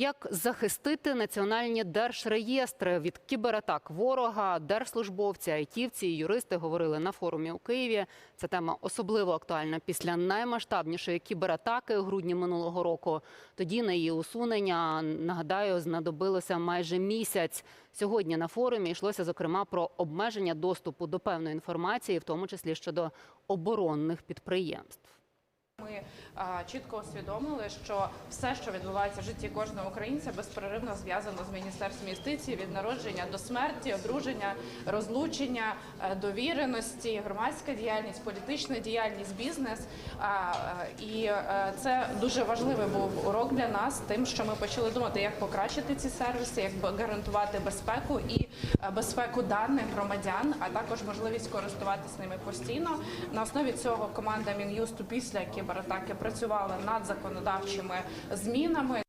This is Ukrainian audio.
Як захистити національні держреєстри від кібератак ворога, держслужбовці, айтівці і юристи говорили на форумі у Києві. Ця тема особливо актуальна після наймасштабнішої кібератаки у грудні минулого року. Тоді на її усунення нагадаю знадобилося майже місяць. Сьогодні на форумі йшлося зокрема про обмеження доступу до певної інформації, в тому числі щодо оборонних підприємств. Ми а, чітко усвідомили, що все, що відбувається в житті кожного українця, безперервно зв'язано з міністерством юстиції від народження до смерті, одруження, розлучення, е, довіреності, громадська діяльність, політична діяльність, бізнес. А, е, І е, це дуже важливий був урок для нас, тим, що ми почали думати, як покращити ці сервіси, як гарантувати безпеку і безпеку даних громадян, а також можливість користуватися ними постійно. На основі цього команда Мін'юсту після кібератаки працювали над законодавчими змінами.